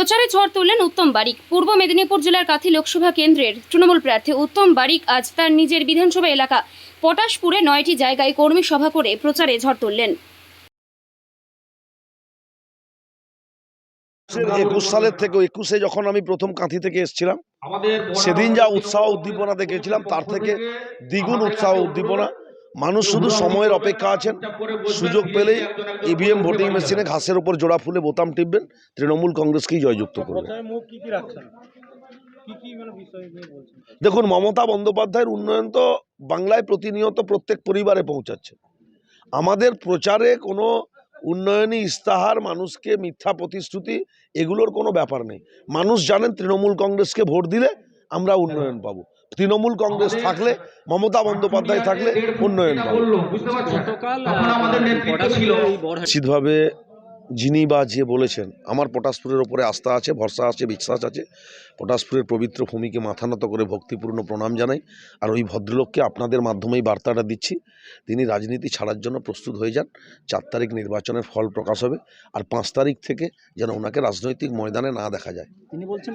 প্রচারে ঝড় তুললেন উত্তম বারিক। পূর্ব মেদিনীপুর জেলার কাথি লোকসভা কেন্দ্রের তৃণমূল প্রার্থী উত্তম বারিক আজ তার নিজের বিধানসভা এলাকা পটাশপুরে নয়টি জায়গায় কর্মী সভা করে প্রচারে ঝড় তুললেন। একুশ সালের থেকে একুশে যখন আমি প্রথম কাঁথি থেকে এসেছিলাম সেদিন যা উৎসাহ উদ্দীপনা দেখেছিলাম তার থেকে দ্বিগুণ উৎসাহ উদ্দীপনা। মানুষ শুধু সময়ের অপেক্ষা আছেন। সুযোগ পেলেই ইভিএম ভোটিং মেশিনে ঘাসের উপর জোড়া ফুলে বোতাম টিপবেন তৃণমূল কংগ্রেসকেই জয়যুক্ত করবে মানে দেখুন মমতা বন্দ্যোপাধ্যায়ের উন্নয়ন তো বাংলায় প্রতিনিয়ত প্রত্যেক পরিবারে পৌঁছাচ্ছে। আমাদের প্রচারে কোনো উন্নয়নী ইস্তাহার মানুষকে মিথ্যা প্রতিশ্রুতি এগুলোর কোনো ব্যাপার নেই। মানুষ জানেন তৃণমূল কংগ্রেসকে ভোট দিলে আমরা উন্নয়ন পাবো। তৃণমূল কংগ্রেস থাকলে মমতা বন্দ্যোপাধ্যায় থাকলে উন্নয়ন পাবো। ছিল। নিশ্চিতভাবে যিনি বা যে বলেছেন আমার পটাশপুরের ওপরে আস্থা আছে ভরসা আছে বিশ্বাস আছে পটাশপুরের পবিত্র ভূমিকে মাথা নত করে ভক্তিপূর্ণ প্রণাম জানাই। আর ওই ভদ্রলোককে আপনাদের মাধ্যমেই বার্তাটা দিচ্ছি তিনি রাজনীতি ছাড়ার জন্য প্রস্তুত হয়ে যান চার তারিখ নির্বাচনের ফল প্রকাশ হবে আর পাঁচ তারিখ থেকে যেন ওনাকে রাজনৈতিক ময়দানে না দেখা যায়। তিনি বলছেন